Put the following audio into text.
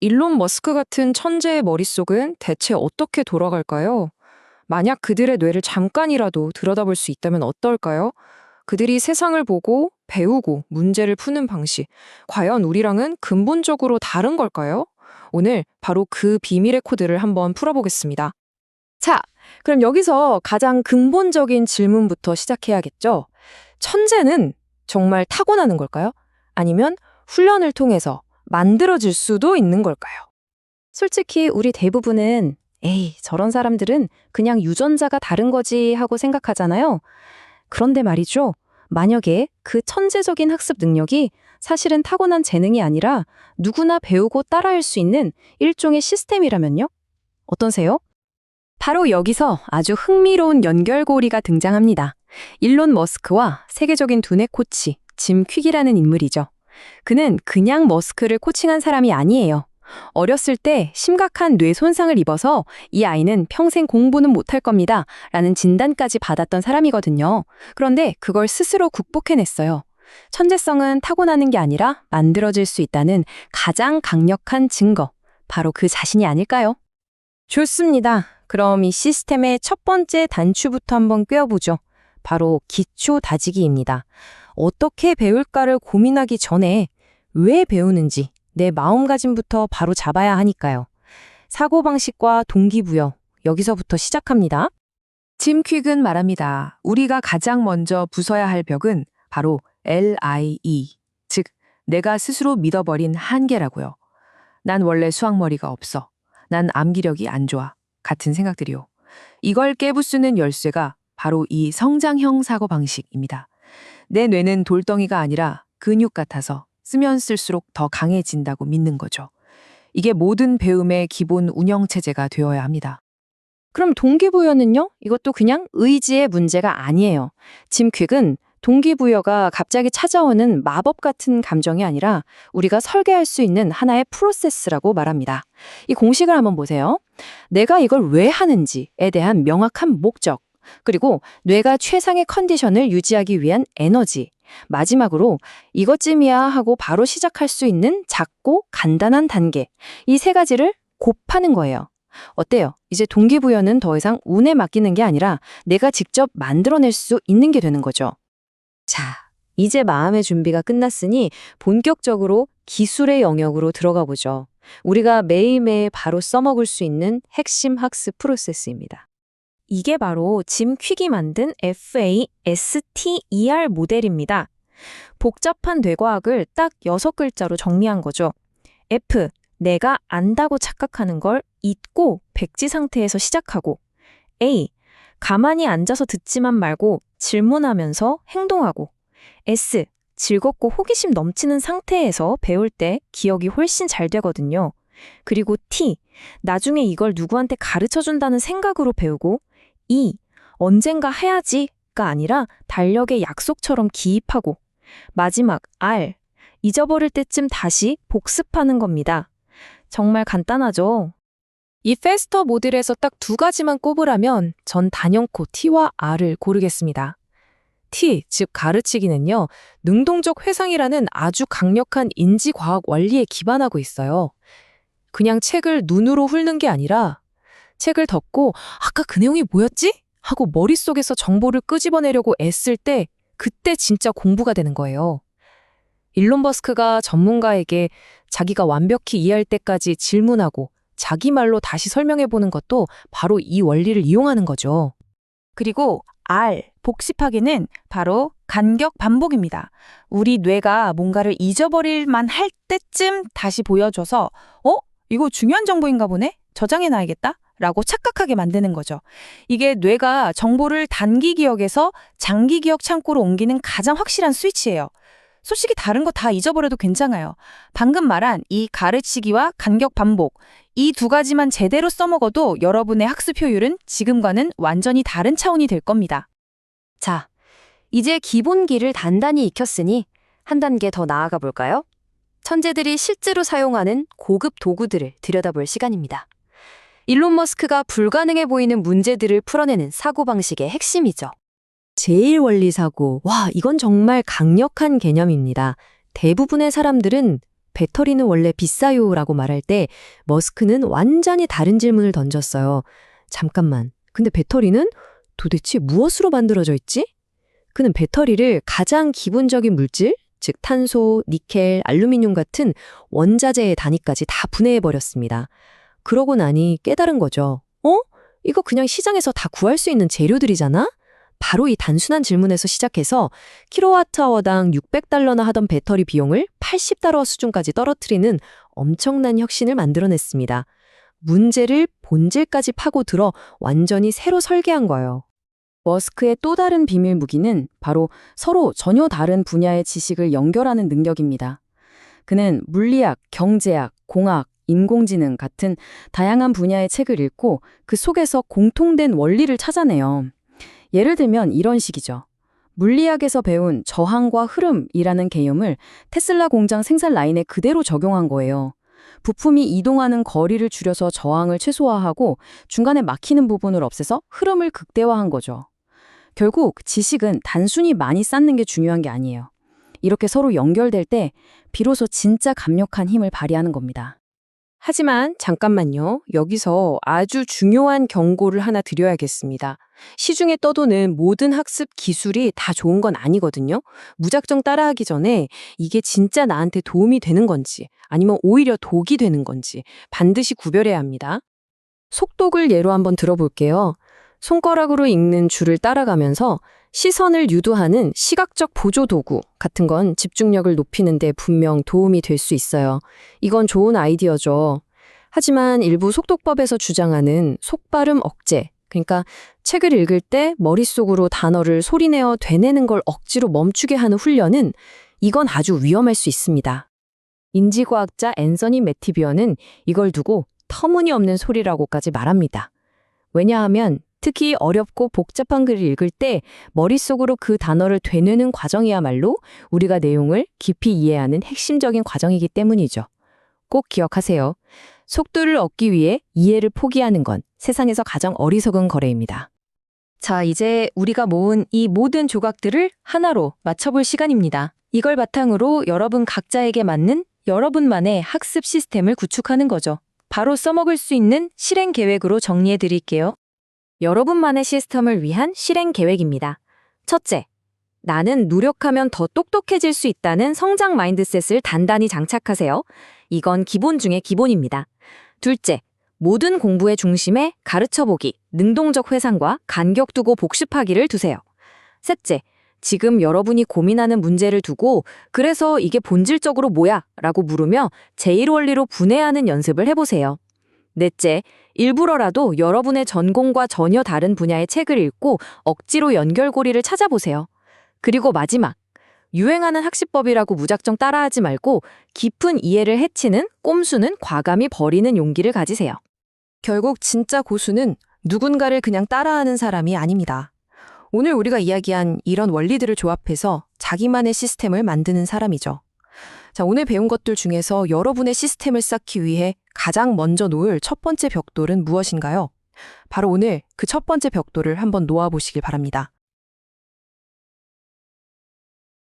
일론 머스크 같은 천재의 머릿속은 대체 어떻게 돌아갈까요? 만약 그들의 뇌를 잠깐이라도 들여다볼 수 있다면 어떨까요? 그들이 세상을 보고 배우고 문제를 푸는 방식, 과연 우리랑은 근본적으로 다른 걸까요? 오늘 바로 그 비밀의 코드를 한번 풀어보겠습니다. 자, 그럼 여기서 가장 근본적인 질문부터 시작해야겠죠? 천재는 정말 타고나는 걸까요? 아니면 훈련을 통해서 만들어질 수도 있는 걸까요? 솔직히 우리 대부분은 에이, 저런 사람들은 그냥 유전자가 다른 거지 하고 생각하잖아요. 그런데 말이죠. 만약에 그 천재적인 학습 능력이 사실은 타고난 재능이 아니라 누구나 배우고 따라할 수 있는 일종의 시스템이라면요? 어떠세요? 바로 여기서 아주 흥미로운 연결고리가 등장합니다. 일론 머스크와 세계적인 두뇌 코치 짐 퀵이라는 인물이죠. 그는 그냥 머스크를 코칭한 사람이 아니에요. 어렸을 때 심각한 뇌 손상을 입어서 이 아이는 평생 공부는 못할 겁니다. 라는 진단까지 받았던 사람이거든요. 그런데 그걸 스스로 극복해냈어요. 천재성은 타고나는 게 아니라 만들어질 수 있다는 가장 강력한 증거. 바로 그 자신이 아닐까요? 좋습니다. 그럼 이 시스템의 첫 번째 단추부터 한번 꿰어보죠. 바로 기초 다지기입니다. 어떻게 배울까를 고민하기 전에 왜 배우는지 내 마음가짐부터 바로 잡아야 하니까요. 사고방식과 동기부여, 여기서부터 시작합니다. 짐 퀵은 말합니다. 우리가 가장 먼저 부숴야 할 벽은 바로 LIE, 즉 내가 스스로 믿어버린 한계라고요. 난 원래 수학머리가 없어. 난 암기력이 안 좋아. 같은 생각들이요. 이걸 깨부수는 열쇠가 바로 이 성장형 사고 방식입니다. 내 뇌는 돌덩이가 아니라 근육 같아서 쓰면 쓸수록 더 강해진다고 믿는 거죠. 이게 모든 배움의 기본 운영체제가 되어야 합니다. 그럼 동기부여는요? 이것도 그냥 의지의 문제가 아니에요. 짐 퀵은 동기부여가 갑자기 찾아오는 마법 같은 감정이 아니라 우리가 설계할 수 있는 하나의 프로세스라고 말합니다. 이 공식을 한번 보세요. 내가 이걸 왜 하는지에 대한 명확한 목적, 그리고 뇌가 최상의 컨디션을 유지하기 위한 에너지, 마지막으로 이것쯤이야 하고 바로 시작할 수 있는 작고 간단한 단계, 이 세 가지를 곱하는 거예요. 어때요? 이제 동기부여는 더 이상 운에 맡기는 게 아니라 내가 직접 만들어낼 수 있는 게 되는 거죠. 자, 이제 마음의 준비가 끝났으니 본격적으로 기술의 영역으로 들어가 보죠. 우리가 매일매일 바로 써먹을 수 있는 핵심 학습 프로세스입니다. 이게 바로 짐 퀵이 만든 FASTER 모델입니다. 복잡한 뇌과학을 딱 6글자로 정리한 거죠. F. 내가 안다고 착각하는 걸 잊고 백지 상태에서 시작하고 A. 가만히 앉아서 듣지만 말고 질문하면서 행동하고 S. 즐겁고 호기심 넘치는 상태에서 배울 때 기억이 훨씬 잘 되거든요. 그리고 T. 나중에 이걸 누구한테 가르쳐 준다는 생각으로 배우고 E. 언젠가 해야지가 아니라 달력의 약속처럼 기입하고 마지막 R. 잊어버릴 때쯤 다시 복습하는 겁니다. 정말 간단하죠? 이 페스터 모델에서 딱 두 가지만 꼽으라면 전 단연코 T와 R을 고르겠습니다. T, 즉 가르치기는요, 능동적 회상이라는 아주 강력한 인지과학 원리에 기반하고 있어요. 그냥 책을 눈으로 훑는 게 아니라 책을 덮고 아까 그 내용이 뭐였지? 하고 머릿속에서 정보를 끄집어내려고 애쓸 때 그때 진짜 공부가 되는 거예요. 일론 버스크가 전문가에게 자기가 완벽히 이해할 때까지 질문하고 자기 말로 다시 설명해 보는 것도 바로 이 원리를 이용하는 거죠. 그리고 R, 복습하기는 바로 간격 반복입니다. 우리 뇌가 뭔가를 잊어버릴 만 할 때쯤 다시 보여줘서 어? 이거 중요한 정보인가 보네? 저장해 놔야겠다? 라고 착각하게 만드는 거죠. 이게 뇌가 정보를 단기 기억에서 장기 기억 창고로 옮기는 가장 확실한 스위치예요. 솔직히 다른 거 다 잊어버려도 괜찮아요. 방금 말한 이 가르치기와 간격 반복, 이 두 가지만 제대로 써먹어도 여러분의 학습 효율은 지금과는 완전히 다른 차원이 될 겁니다. 자, 이제 기본기를 단단히 익혔으니 한 단계 더 나아가 볼까요? 천재들이 실제로 사용하는 고급 도구들을 들여다볼 시간입니다. 일론 머스크가 불가능해 보이는 문제들을 풀어내는 사고방식의 핵심이죠. 제일 원리 사고. 와, 이건 정말 강력한 개념입니다. 대부분의 사람들은 배터리는 원래 비싸요라고 말할 때 머스크는 완전히 다른 질문을 던졌어요. 잠깐만. 근데 배터리는 도대체 무엇으로 만들어져 있지? 그는 배터리를 가장 기본적인 물질, 즉 탄소, 니켈, 알루미늄 같은 원자재의 단위까지 다 분해해 버렸습니다. 그러고 나니 깨달은 거죠. 어? 이거 그냥 시장에서 다 구할 수 있는 재료들이잖아? 바로 이 단순한 질문에서 시작해서 킬로와트아워당 600달러나 하던 배터리 비용을 80달러 수준까지 떨어뜨리는 엄청난 혁신을 만들어냈습니다. 문제를 본질까지 파고들어 완전히 새로 설계한 거예요. 머스크의 또 다른 비밀 무기는 바로 서로 전혀 다른 분야의 지식을 연결하는 능력입니다. 그는 물리학, 경제학, 공학, 인공지능 같은 다양한 분야의 책을 읽고 그 속에서 공통된 원리를 찾아내요. 예를 들면 이런 식이죠. 물리학에서 배운 저항과 흐름이라는 개념을 테슬라 공장 생산 라인에 그대로 적용한 거예요. 부품이 이동하는 거리를 줄여서 저항을 최소화하고 중간에 막히는 부분을 없애서 흐름을 극대화한 거죠. 결국 지식은 단순히 많이 쌓는 게 중요한 게 아니에요. 이렇게 서로 연결될 때 비로소 진짜 강력한 힘을 발휘하는 겁니다. 하지만 잠깐만요. 여기서 아주 중요한 경고를 하나 드려야겠습니다. 시중에 떠도는 모든 학습 기술이 다 좋은 건 아니거든요. 무작정 따라하기 전에 이게 진짜 나한테 도움이 되는 건지 아니면 오히려 독이 되는 건지 반드시 구별해야 합니다. 속독을 예로 한번 들어볼게요. 손가락으로 읽는 줄을 따라가면서 시선을 유도하는 시각적 보조 도구 같은 건 집중력을 높이는 데 분명 도움이 될 수 있어요. 이건 좋은 아이디어죠. 하지만 일부 속독법에서 주장하는 속발음 억제, 그러니까 책을 읽을 때 머릿속으로 단어를 소리내어 되뇌는 걸 억지로 멈추게 하는 훈련은 이건 아주 위험할 수 있습니다. 인지과학자 앤서니 매티비어는 이걸 두고 터무니없는 소리라고까지 말합니다. 왜냐하면 특히 어렵고 복잡한 글을 읽을 때 머릿속으로 그 단어를 되뇌는 과정이야말로 우리가 내용을 깊이 이해하는 핵심적인 과정이기 때문이죠. 꼭 기억하세요. 속도를 얻기 위해 이해를 포기하는 건 세상에서 가장 어리석은 거래입니다. 자, 이제 우리가 모은 이 모든 조각들을 하나로 맞춰볼 시간입니다. 이걸 바탕으로 여러분 각자에게 맞는 여러분만의 학습 시스템을 구축하는 거죠. 바로 써먹을 수 있는 실행 계획으로 정리해 드릴게요. 여러분만의 시스템을 위한 실행 계획입니다. 첫째, 나는 노력하면 더 똑똑해질 수 있다는 성장 마인드셋을 단단히 장착하세요. 이건 기본 중의 기본입니다. 둘째, 모든 공부의 중심에 가르쳐보기, 능동적 회상과 간격 두고 복습하기를 두세요. 셋째, 지금 여러분이 고민하는 문제를 두고 그래서 이게 본질적으로 뭐야? 라고 물으며 제1원리로 분해하는 연습을 해보세요. 넷째, 일부러라도 여러분의 전공과 전혀 다른 분야의 책을 읽고 억지로 연결고리를 찾아보세요. 그리고 마지막, 유행하는 학습법이라고 무작정 따라하지 말고 깊은 이해를 해치는 꼼수는 과감히 버리는 용기를 가지세요. 결국 진짜 고수는 누군가를 그냥 따라하는 사람이 아닙니다. 오늘 우리가 이야기한 이런 원리들을 조합해서 자기만의 시스템을 만드는 사람이죠. 자, 오늘 배운 것들 중에서 여러분의 시스템을 쌓기 위해 가장 먼저 놓을 첫 번째 벽돌은 무엇인가요? 바로 오늘 그 첫 번째 벽돌을 한번 놓아보시길 바랍니다.